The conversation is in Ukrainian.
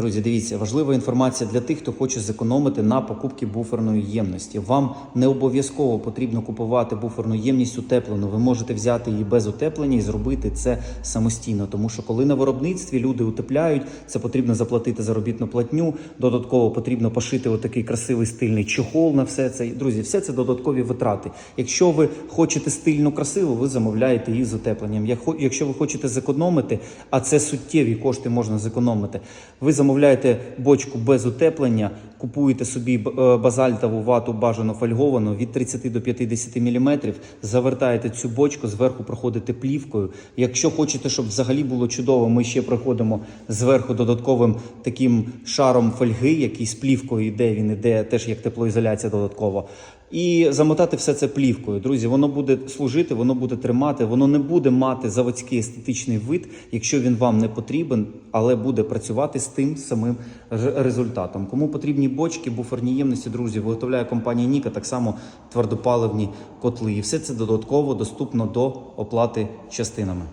Друзі, дивіться, важлива інформація для тих, хто хоче зекономити на покупці буферної ємності. Вам не обов'язково потрібно купувати буферну ємність утеплену. Ви можете взяти її без утеплення і зробити це самостійно. Тому що коли на виробництві люди утепляють, це потрібно заплатити заробітну платню. Додатково потрібно пошити отакий красивий стильний чохол на все це. Друзі, все це додаткові витрати. Якщо ви хочете стильно красиво, ви замовляєте її з утепленням. Якщо ви хочете зекономити, а це суттєві кошти можна зекономити. Ви замовляєте бочку без утеплення, купуєте собі е, базальтову вату бажано фольговану від 30 до 50 мм, завертаєте цю бочку, зверху проходите плівкою. Якщо хочете, щоб взагалі було чудово, ми ще проходимо зверху додатковим таким шаром фольги, який з плівкою йде, він іде теж як теплоізоляція додатково. І замотати все це плівкою. Друзі, воно буде служити, воно буде тримати, воно не буде мати заводський естетичний вид, якщо він вам не потрібен, але буде працювати з тим самим результатом. Кому потрібні бочки, буферні ємності, друзі, виготовляє компанія Ніка так само твердопаливні котли. І все це додатково доступно до оплати частинами.